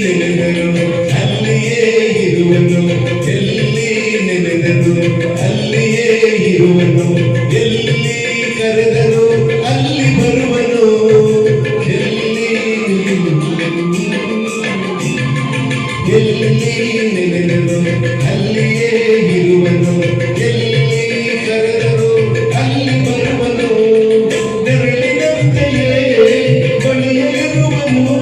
ನೆನೆದನು ಅಲ್ಲಿಯೇ ಇರುವನು. ಎಲ್ಲಿ ನೆನೆದನು? ಅಲ್ಲಿಯೇ ಇರುವನು. ಎಲ್ಲಿ ಕರೆದನು? ಅಲ್ಲಿ ಬರುವನು. ಎಲ್ಲಿ ಎಲ್ಲಿ ನೆನೆದನು? ಅಲ್ಲಿಯೇ ಇರುವನು. ಎಲ್ಲಿ ಕರೆದರು ಅಲ್ಲಿ ಬರುವನು. ನೆರಳಿನಂತೆಯೇ ಕೊನೆಯಿರುವನು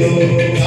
You.